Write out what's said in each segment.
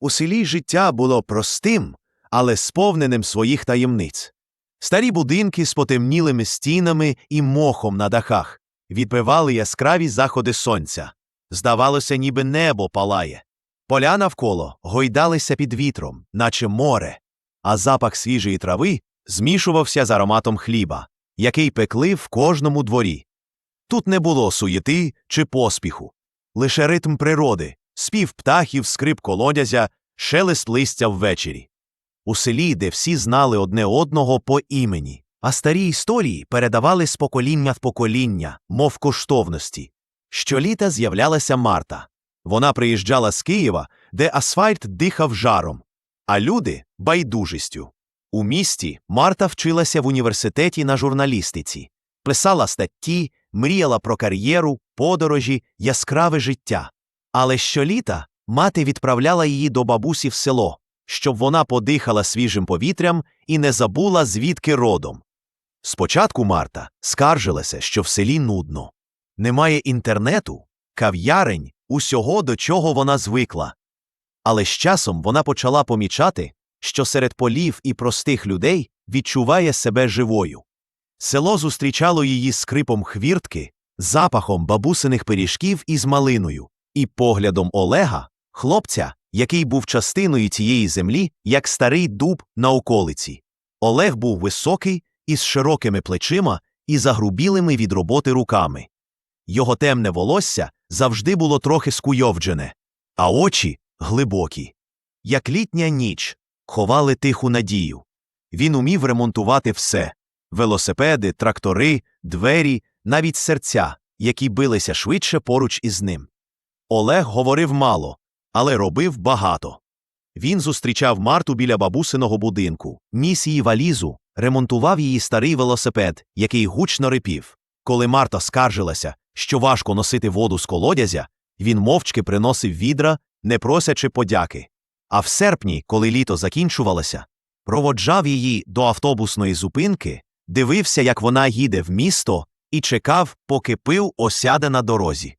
У селі життя було простим, але сповненим своїх таємниць. Старі будинки з потемнілими стінами і мохом на дахах відбивали яскраві заходи сонця. Здавалося, ніби небо палає. Поля навколо гойдалися під вітром, наче море, а запах свіжої трави змішувався з ароматом хліба, який пекли в кожному дворі. Тут не було суєти чи поспіху, лише ритм природи, спів птахів, скрип колодязя, шелест листя ввечері. У селі, де всі знали одне одного по імені, а старі історії передавали з покоління в покоління, мов коштовності. Щоліта з'являлася Марта. Вона приїжджала з Києва, де асфальт дихав жаром, а люди байдужістю. У місті Марта вчилася в університеті на журналістиці, писала статті, мріяла про кар'єру, подорожі, яскраве життя. Але щоліта мати відправляла її до бабусі в село, щоб вона подихала свіжим повітрям і не забула, звідки родом. Спочатку Марта скаржилася, що в селі нудно. Немає інтернету, кав'ярень, усього, до чого вона звикла. Але з часом вона почала помічати, що серед полів і простих людей відчуває себе живою. Село зустрічало її скрипом хвіртки, запахом бабусиних пиріжків із малиною, і поглядом Олега, хлопця, який був частиною цієї землі, як старий дуб на околиці. Олег був високий, із широкими плечима і загрубілими від роботи руками. Його темне волосся завжди було трохи скуйовджене, а очі глибокі. Як літня ніч, ховали тиху надію. Він умів ремонтувати все велосипеди, трактори, двері, навіть серця, які билися швидше поруч із ним. Олег говорив мало, але робив багато. Він зустрічав Марту біля бабусиного будинку, ніс її валізу, ремонтував її старий велосипед, який гучно рипів. Коли Марта скаржилася, що важко носити воду з колодязя, він мовчки приносив відра, не просячи подяки. А в серпні, коли літо закінчувалося, проводжав її до автобусної зупинки, дивився, як вона їде в місто, і чекав, поки пив осяде на дорозі.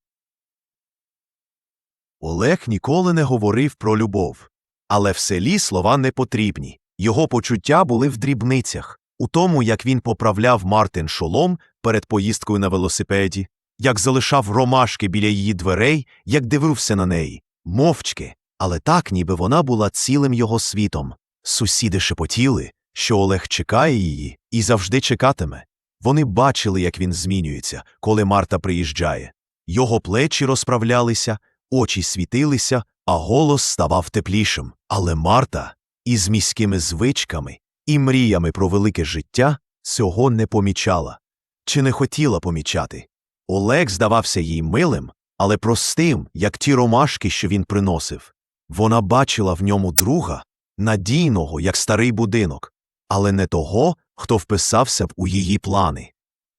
Олег ніколи не говорив про любов. Але в селі слова не потрібні. Його почуття були в дрібницях, у тому, як він поправляв Мартин шолом перед поїздкою на велосипеді, як залишав ромашки біля її дверей, як дивився на неї, мовчки, але так, ніби вона була цілим його світом. Сусіди шепотіли, що Олег чекає її і завжди чекатиме. Вони бачили, як він змінюється, коли Марта приїжджає. Його плечі розправлялися, очі світилися, а голос ставав теплішим. Але Марта із міськими звичками і мріями про велике життя цього не помічала чи не хотіла помічати. Олег здавався їй милим, але простим, як ті ромашки, що він приносив. Вона бачила в ньому друга, надійного, як старий будинок, але не того, хто вписався б у її плани.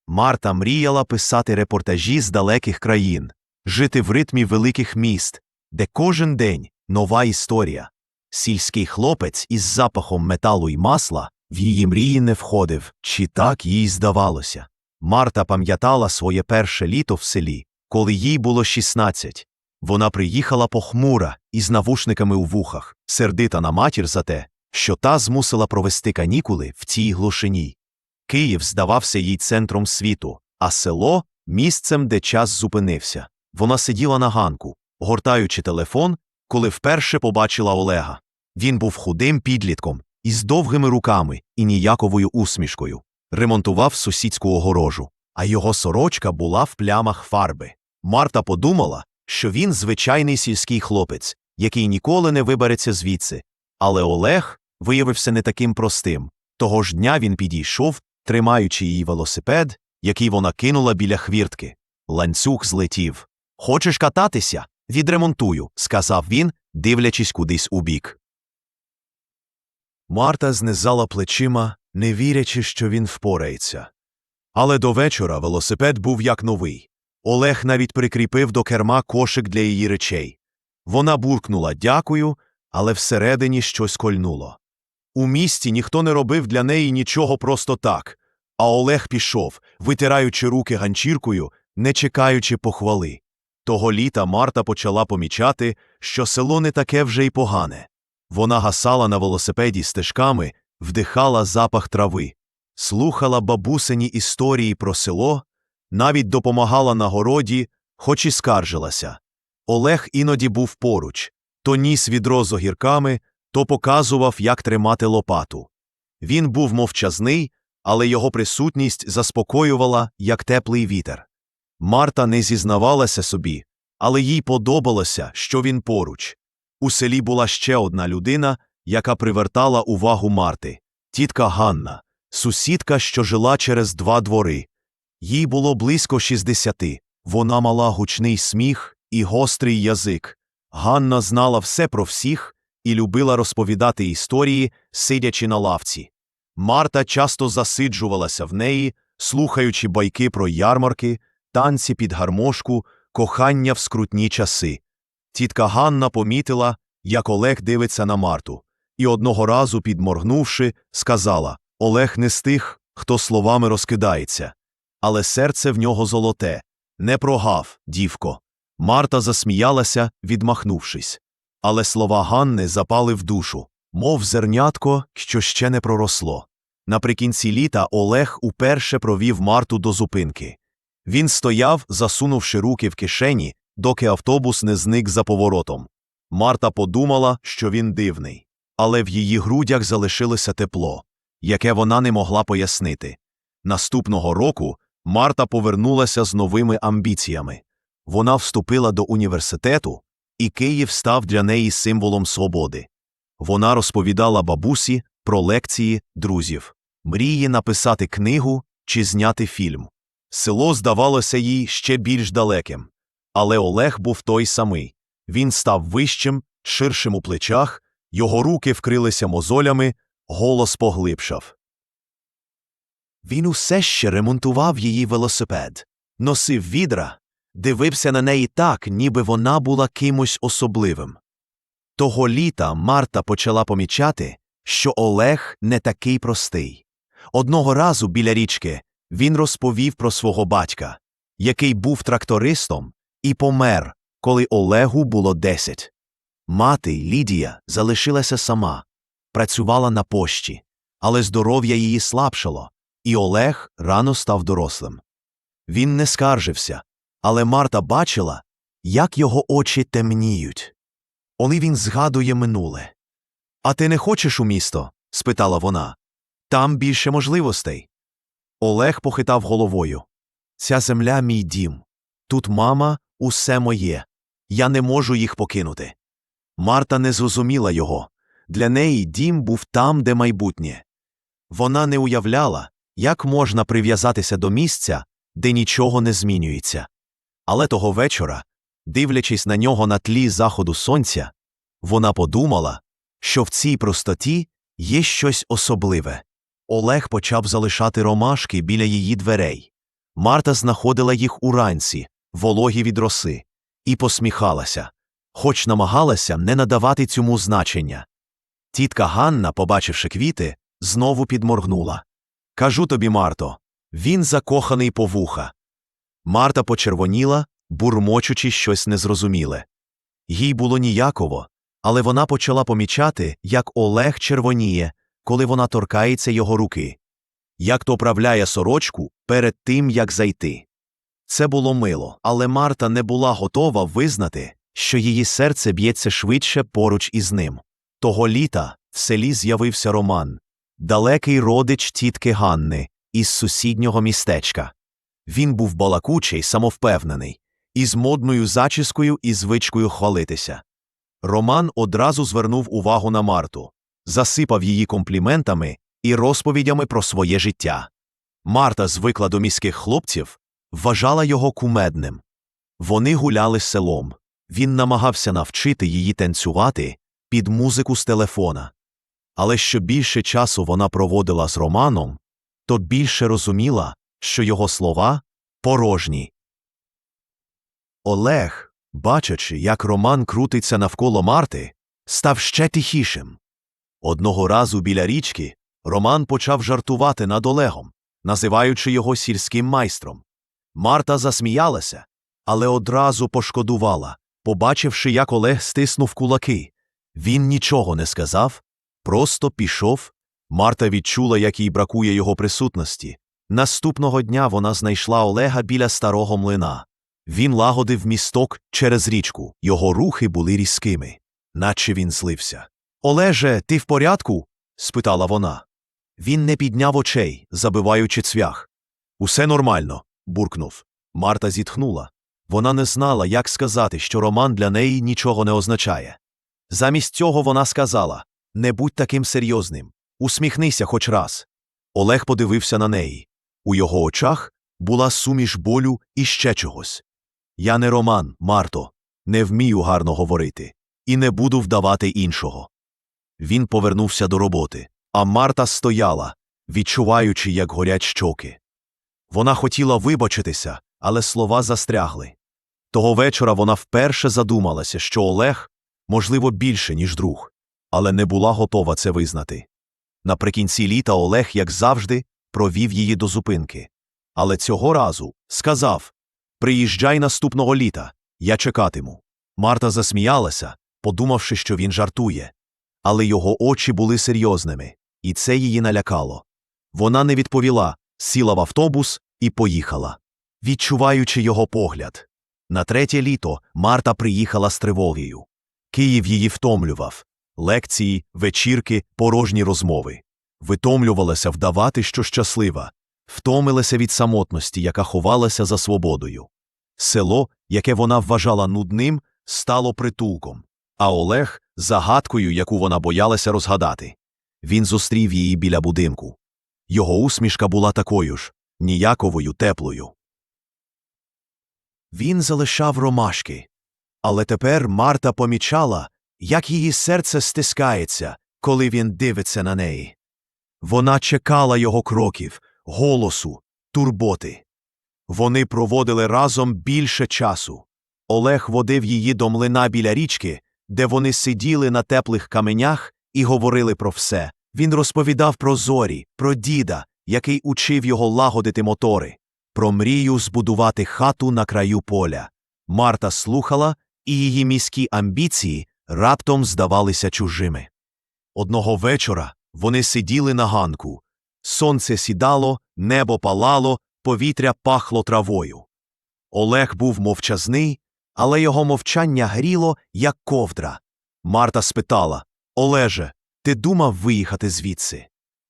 Марта мріяла писати репортажі з далеких країн, жити в ритмі великих міст, де кожен день нова історія. Сільський хлопець із запахом металу й масла в її мрії не входив, чи так їй здавалося. Марта пам'ятала своє перше літо в селі, коли їй було 16. Вона приїхала похмура із навушниками у вухах, сердита на матір за те, що та змусила провести канікули в цій глушині. Київ здавався їй центром світу, а село місцем, де час зупинився. Вона сиділа на ганку, гортаючи телефон, коли вперше побачила Олега. Він був худим підлітком, із довгими руками і ніяковою усмішкою, ремонтував сусідську огорожу, а його сорочка була в плямах фарби. Марта подумала, що він звичайний сільський хлопець, який ніколи не вибереться звідси. Але Олег виявився не таким простим. Того ж дня він підійшов, тримаючи її велосипед, який вона кинула біля хвіртки. Ланцюг злетів. Хочеш кататися? Відремонтую, сказав він, дивлячись кудись убік. Марта знизала плечима, не вірячи, що він впорається. Але до вечора велосипед був як новий. Олег навіть прикріпив до керма кошик для її речей. Вона буркнула дякую, але всередині щось кольнуло. У місті ніхто не робив для неї нічого просто так, а Олег пішов, витираючи руки ганчіркою, не чекаючи похвали. Того літа Марта почала помічати, що село не таке вже й погане. Вона гасала на велосипеді стежками, вдихала запах трави, слухала бабусині історії про село, навіть допомагала на городі, хоч і скаржилася. Олег іноді був поруч то ніс відро з огірками, то показував, як тримати лопату. Він був мовчазний, але його присутність заспокоювала, як теплий вітер. Марта не зізнавалася собі, але їй подобалося, що він поруч. У селі була ще одна людина, яка привертала увагу Марти тітка Ганна, сусідка, що жила через два двори. Їй було близько 60. Вона мала гучний сміх і гострий язик. Ганна знала все про всіх і любила розповідати історії, сидячи на лавці. Марта часто засиджувалася в неї, слухаючи байки про ярмарки, танці під гармошку, кохання в скрутні часи. Тітка Ганна помітила, як Олег дивиться на Марту, і одного разу, підморгнувши, сказала Олег не з тих, хто словами розкидається. Але серце в нього золоте. Не прогав, дівко. Марта засміялася, відмахнувшись. Але слова Ганни запали в душу, мов зернятко, що ще не проросло. Наприкінці літа Олег уперше провів Марту до зупинки. Він стояв, засунувши руки в кишені, доки автобус не зник за поворотом. Марта подумала, що він дивний, але в її грудях залишилося тепло, яке вона не могла пояснити. Наступного року Марта повернулася з новими амбіціями. Вона вступила до університету, і Київ став для неї символом свободи. Вона розповідала бабусі про лекції друзів, мрії написати книгу чи зняти фільм. Село здавалося їй ще більш далеким. Але Олег був той самий. Він став вищим, ширшим у плечах, його руки вкрилися мозолями, голос поглибшав. Він усе ще ремонтував її велосипед, носив відра, дивився на неї так, ніби вона була кимось особливим. Того літа Марта почала помічати, що Олег не такий простий. Одного разу біля річки він розповів про свого батька, який був трактористом, і помер, коли Олегу було десять. Мати Лідія залишилася сама, працювала на пошті, але здоров'я її слабшало, і Олег рано став дорослим. Він не скаржився, але Марта бачила, як його очі темніють. Коли він згадує минуле. А ти не хочеш у місто? спитала вона. Там більше можливостей. Олег похитав головою. Ця земля мій дім. Тут мама, усе моє. Я не можу їх покинути. Марта не зрозуміла його. Для неї дім був там, де майбутнє. Вона не уявляла, як можна прив'язатися до місця, де нічого не змінюється. Але того вечора, дивлячись на нього на тлі заходу сонця, вона подумала, що в цій простоті є щось особливе. Олег почав залишати ромашки біля її дверей. Марта знаходила їх уранці, вологі від роси, і посміхалася, хоч намагалася не надавати цьому значення. Тітка Ганна, побачивши квіти, знову підморгнула. Кажу тобі, Марто, він закоханий по вуха. Марта почервоніла, бурмочучи щось незрозуміле. Їй було ніяково, але вона почала помічати, як Олег червоніє, коли вона торкається його руки, як то правляє сорочку перед тим, як зайти. Це було мило, але Марта не була готова визнати, що її серце б'ється швидше поруч із ним. Того літа в селі з'явився Роман, далекий родич тітки Ганни із сусіднього містечка. Він був балакучий, самовпевнений, із модною зачіскою і звичкою хвалитися. Роман одразу звернув увагу на Марту, засипав її компліментами і розповідями про своє життя. Марта звикла до міських хлопців, вважала його кумедним. Вони гуляли селом. Він намагався навчити її танцювати під музику з телефона. Але що більше часу вона проводила з Романом, то більше розуміла, що його слова порожні. Олег, бачачи, як Роман крутиться навколо Марти, став ще тихішим. Одного разу біля річки Роман почав жартувати над Олегом, називаючи його сільським майстром. Марта засміялася, але одразу пошкодувала, побачивши, як Олег стиснув кулаки. Він нічого не сказав, просто пішов. Марта відчула, як їй бракує його присутності. Наступного дня вона знайшла Олега біля старого млина. Він лагодив місток через річку, його рухи були різкими, наче він злився. Олеже, ти в порядку? спитала вона. Він не підняв очей, забиваючи цвях. Усе нормально, буркнув. Марта зітхнула. Вона не знала, як сказати, що роман для неї нічого не означає. Замість цього вона сказала Не будь таким серйозним, усміхнися хоч раз. Олег подивився на неї. У його очах була суміш болю і ще чогось. Я не Роман, Марто, не вмію гарно говорити і не буду вдавати іншого. Він повернувся до роботи, а Марта стояла, відчуваючи, як горять щоки. Вона хотіла вибачитися, але слова застрягли. Того вечора вона вперше задумалася, що Олег, можливо, більше, ніж друг, але не була готова це визнати. Наприкінці літа Олег, як завжди, провів її до зупинки. Але цього разу сказав Приїжджай наступного літа, я чекатиму. Марта засміялася, подумавши, що він жартує. Але його очі були серйозними, і це її налякало. Вона не відповіла, сіла в автобус і поїхала, відчуваючи його погляд. На третє літо Марта приїхала з тривогою. Київ її втомлював лекції, вечірки, порожні розмови. Витомлювалася вдавати, що щаслива, втомилася від самотності, яка ховалася за свободою. Село, яке вона вважала нудним, стало притулком, а Олег загадкою, яку вона боялася розгадати. Він зустрів її біля будинку. Його усмішка була такою ж ніяковою, теплою. Він залишав ромашки. Але тепер Марта помічала, як її серце стискається, коли він дивиться на неї. Вона чекала його кроків, голосу, турботи. Вони проводили разом більше часу. Олег водив її до млина біля річки, де вони сиділи на теплих каменях і говорили про все. Він розповідав про зорі, про діда, який учив його лагодити мотори, про мрію збудувати хату на краю поля. Марта слухала, і її міські амбіції раптом здавалися чужими. Одного вечора вони сиділи на ганку. Сонце сідало, небо палало, повітря пахло травою. Олег був мовчазний, але його мовчання гріло, як ковдра. Марта спитала Олеже, ти думав виїхати звідси?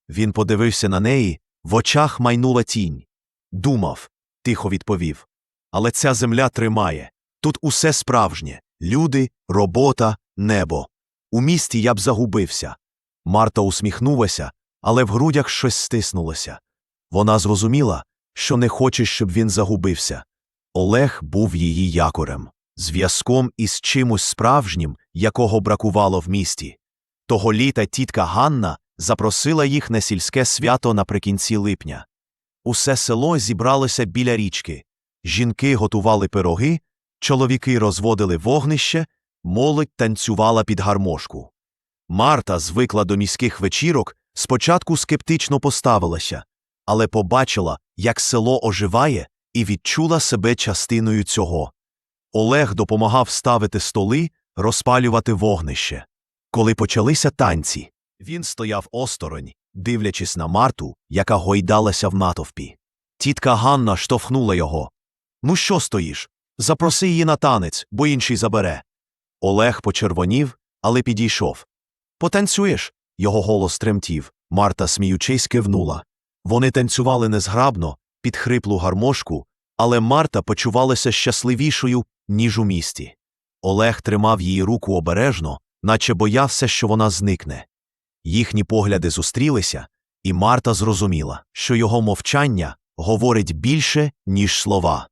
Він подивився на неї, в очах майнула тінь. Думав, тихо відповів. Але ця земля тримає. Тут усе справжнє люди, робота, небо. У місті я б загубився. Марта усміхнулася, але в грудях щось стиснулося. Вона зрозуміла, що не хоче, щоб він загубився. Олег був її якорем, зв'язком із чимось справжнім, якого бракувало в місті. Того літа тітка Ганна запросила їх на сільське свято наприкінці липня. Усе село зібралося біля річки. Жінки готували пироги, чоловіки розводили вогнище, молодь танцювала під гармошку. Марта звикла до міських вечірок, спочатку скептично поставилася, але побачила, як село оживає, і відчула себе частиною цього. Олег допомагав ставити столи, розпалювати вогнище. Коли почалися танці, він стояв осторонь, дивлячись на Марту, яка гойдалася в натовпі. Тітка Ганна штовхнула його. Ну що стоїш? Запроси її на танець, бо інший забере. Олег почервонів, але підійшов. Потанцюєш? Його голос тремтів. Марта, сміючись, кивнула. Вони танцювали незграбно, під хриплу гармошку, але Марта почувалася щасливішою, ніж у місті. Олег тримав її руку обережно, наче боявся, що вона зникне. Їхні погляди зустрілися, і Марта зрозуміла, що його мовчання говорить більше, ніж слова.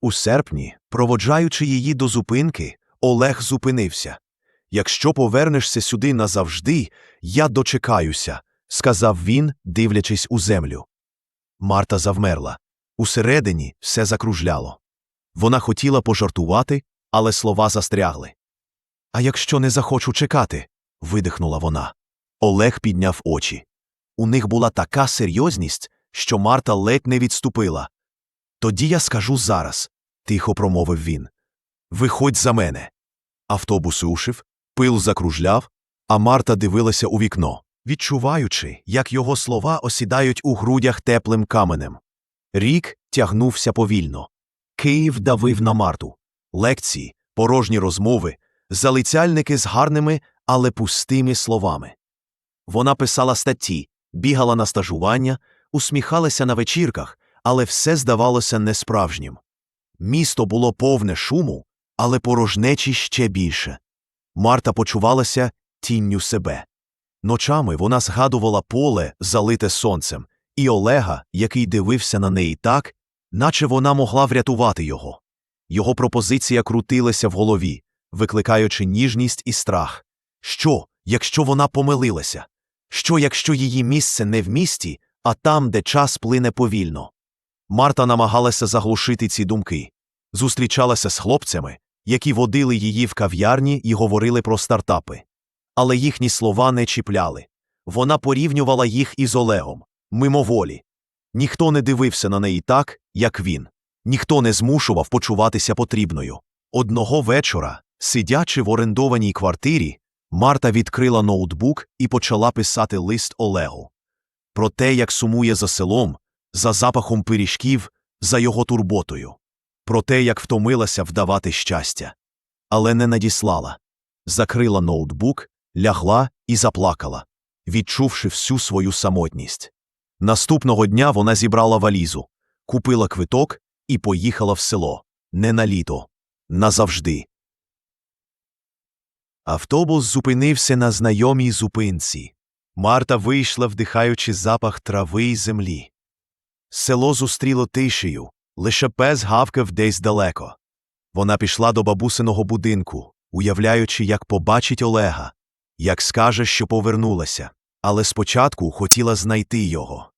У серпні, проводжаючи її до зупинки, Олег зупинився. Якщо повернешся сюди назавжди, я дочекаюся, сказав він, дивлячись у землю. Марта завмерла. Усередині все закружляло. Вона хотіла пожартувати, але слова застрягли. А якщо не захочу чекати, видихнула вона. Олег підняв очі. У них була така серйозність, що Марта ледь не відступила. Тоді я скажу зараз, тихо промовив він. Виходь за мене. Автобус рушив, пил закружляв, а Марта дивилася у вікно, відчуваючи, як його слова осідають у грудях теплим каменем. Рік тягнувся повільно. Київ давив на Марту. Лекції, порожні розмови, залицяльники з гарними, але пустими словами. Вона писала статті, бігала на стажування, усміхалася на вечірках, але все здавалося несправжнім. Місто було повне шуму, але порожнечі ще більше. Марта почувалася тінню себе. Ночами вона згадувала поле, залите сонцем, і Олега, який дивився на неї так, наче вона могла врятувати його. Його пропозиція крутилася в голові, викликаючи ніжність і страх. Що, якщо вона помилилася? Що, якщо її місце не в місті, а там, де час плине повільно? Марта намагалася заглушити ці думки, зустрічалася з хлопцями, які водили її в кав'ярні і говорили про стартапи. Але їхні слова не чіпляли. Вона порівнювала їх із Олегом, мимоволі. Ніхто не дивився на неї так, як він. Ніхто не змушував почуватися потрібною. Одного вечора, сидячи в орендованій квартирі, Марта відкрила ноутбук і почала писати лист Олегу. Про те, як сумує за селом, за запахом пиріжків, за його турботою. Про те, як втомилася вдавати щастя. Але не надіслала. Закрила ноутбук, лягла і заплакала, відчувши всю свою самотність. Наступного дня вона зібрала валізу, купила квиток і поїхала в село. Не на літо. Назавжди. Автобус зупинився на знайомій зупинці. Марта вийшла, вдихаючи запах трави й землі. Село зустріло тишею, лише пес гавкав десь далеко. Вона пішла до бабусиного будинку, уявляючи, як побачить Олега, як скаже, що повернулася, але спочатку хотіла знайти його.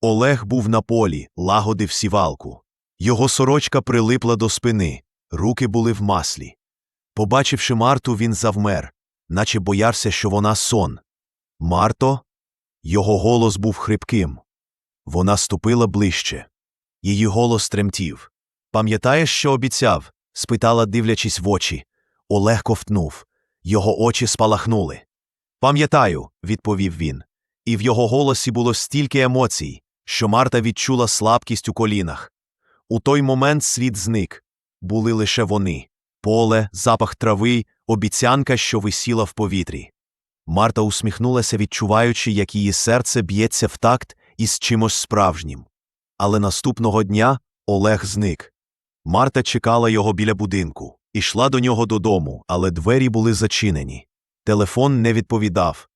Олег був на полі, лагодив сівалку. Його сорочка прилипла до спини, руки були в маслі. Побачивши Марту, він завмер, наче боявся, що вона сон. Марто? Його голос був хрипким. Вона ступила ближче. Її голос тремтів. Пам'ятаєш, що обіцяв? спитала, дивлячись в очі. Олег ковтнув. Його очі спалахнули. Пам'ятаю, відповів він. І в його голосі було стільки емоцій, що Марта відчула слабкість у колінах. У той момент світ зник. Були лише вони поле, запах трави, обіцянка, що висіла в повітрі. Марта усміхнулася, відчуваючи, як її серце б'ється в такт із чимось справжнім. Але наступного дня Олег зник. Марта чекала його біля будинку, ішла до нього додому, але двері були зачинені. Телефон не відповідав.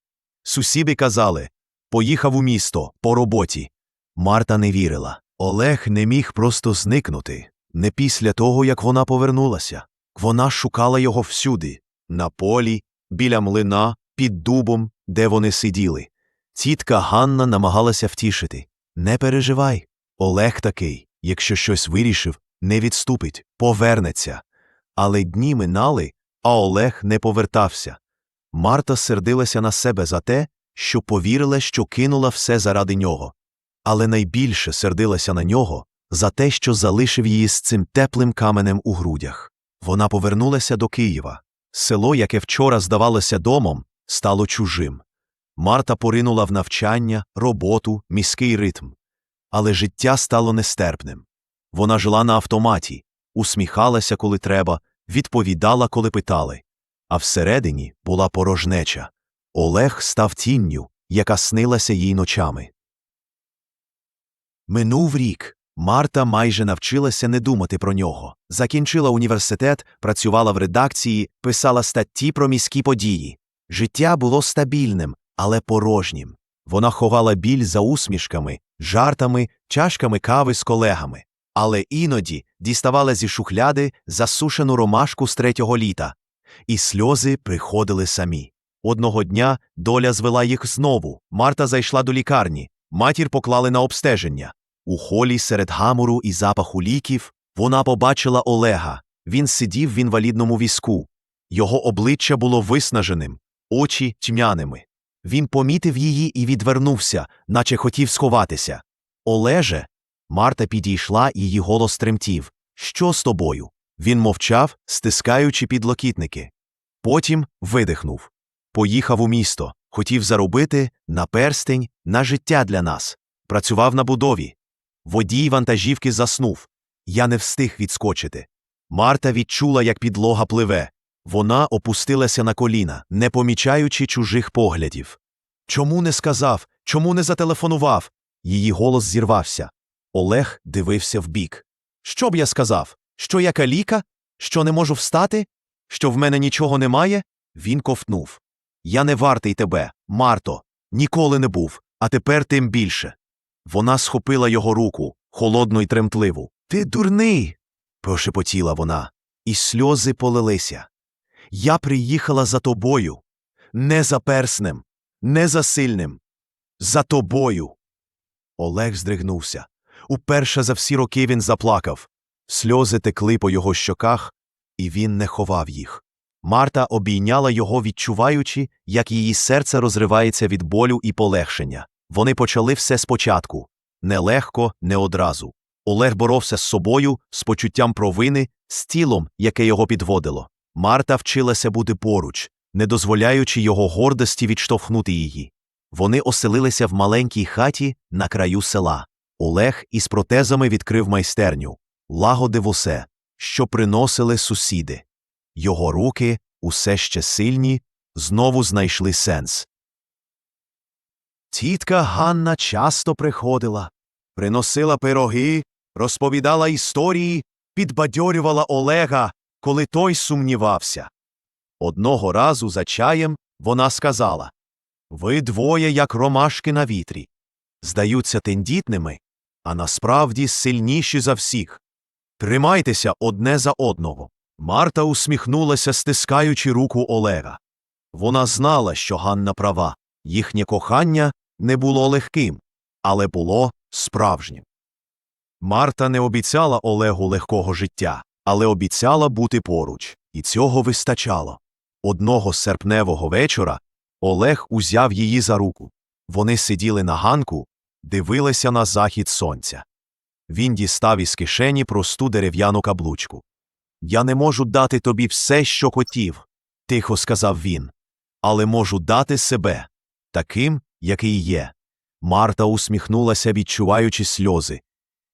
Сусіди казали поїхав у місто по роботі. Марта не вірила. Олег не міг просто зникнути, не після того, як вона повернулася. Вона шукала його всюди на полі, біля млина, під дубом, де вони сиділи. Тітка Ганна намагалася втішити Не переживай. Олег такий, якщо щось вирішив, не відступить, повернеться. Але дні минали, а Олег не повертався. Марта сердилася на себе за те, що повірила, що кинула все заради нього. Але найбільше сердилася на нього за те, що залишив її з цим теплим каменем у грудях. Вона повернулася до Києва. Село, яке вчора здавалося домом, стало чужим. Марта поринула в навчання, роботу, міський ритм. Але життя стало нестерпним. Вона жила на автоматі, усміхалася, коли треба, відповідала, коли питали. А всередині була порожнеча. Олег став тінню, яка снилася їй ночами. Минув рік. Марта майже навчилася не думати про нього. Закінчила університет, працювала в редакції, писала статті про міські події. Життя було стабільним, але порожнім. Вона ховала біль за усмішками, жартами, чашками кави з колегами. Але іноді діставала зі шухляди засушену ромашку з третього літа. І сльози приходили самі. Одного дня доля звела їх знову. Марта зайшла до лікарні. Матір поклали на обстеження. У холі серед гамору і запаху ліків вона побачила Олега. Він сидів в інвалідному візку. Його обличчя було виснаженим, очі тьмяними. Він помітив її і відвернувся, наче хотів сховатися. Олеже, Марта підійшла, її голос тремтів. Що з тобою? Він мовчав, стискаючи підлокітники. Потім видихнув. Поїхав у місто, хотів заробити на перстень, на життя для нас. Працював на будові. Водій вантажівки заснув. Я не встиг відскочити. Марта відчула, як підлога пливе. Вона опустилася на коліна, не помічаючи чужих поглядів. Чому не сказав? Чому не зателефонував? Її голос зірвався. Олег дивився вбік. Що б я сказав? Що я каліка? Що не можу встати? Що в мене нічого немає? Він ковтнув. Я не вартий тебе, Марто, ніколи не був, а тепер тим більше. Вона схопила його руку, холодну й тремтливу. Ти дурний. прошепотіла вона, і сльози полилися. Я приїхала за тобою. Не за перснем, не за сильним. За тобою. Олег здригнувся. Уперше за всі роки він заплакав. Сльози текли по його щоках, і він не ховав їх. Марта обійняла його, відчуваючи, як її серце розривається від болю і полегшення. Вони почали все спочатку нелегко, не одразу. Олег боровся з собою, з почуттям провини, з тілом, яке його підводило. Марта вчилася бути поруч, не дозволяючи його гордості відштовхнути її. Вони оселилися в маленькій хаті на краю села. Олег із протезами відкрив майстерню, лагодив усе, що приносили сусіди. Його руки, усе ще сильні, знову знайшли сенс. Тітка Ганна часто приходила, приносила пироги, розповідала історії, підбадьорювала Олега, коли той сумнівався. Одного разу за чаєм вона сказала Ви двоє, як ромашки на вітрі. Здаються тендітними, а насправді сильніші за всіх. Тримайтеся одне за одного. Марта усміхнулася, стискаючи руку Олега. Вона знала, що Ганна права. Їхнє кохання не було легким, але було справжнім. Марта не обіцяла Олегу легкого життя, але обіцяла бути поруч, і цього вистачало. Одного серпневого вечора Олег узяв її за руку. Вони сиділи на ганку, дивилися на захід сонця. Він дістав із кишені просту дерев'яну каблучку. Я не можу дати тобі все, що хотів, тихо сказав він, але можу дати себе таким, який є. Марта усміхнулася, відчуваючи сльози.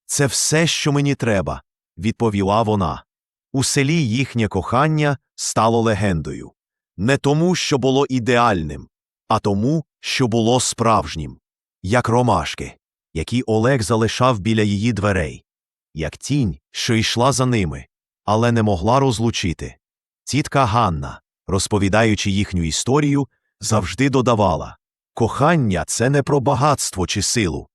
Це все, що мені треба, відповіла вона. У селі їхнє кохання стало легендою. Не тому, що було ідеальним, а тому, що було справжнім, як ромашки, які Олег залишав біля її дверей, як тінь, що йшла за ними, але не могла розлучити. Тітка Ганна, розповідаючи їхню історію, завжди додавала кохання це не про багатство чи силу,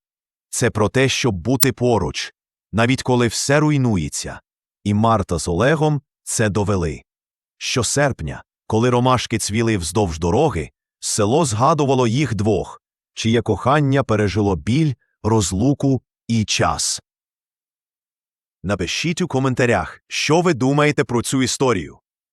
це про те, щоб бути поруч, навіть коли все руйнується. І Марта з Олегом це довели. Щосерпня, коли ромашки цвіли вздовж дороги, село згадувало їх двох, чиє кохання пережило біль, розлуку і час. Напишіть у коментарях, що ви думаєте про цю історію.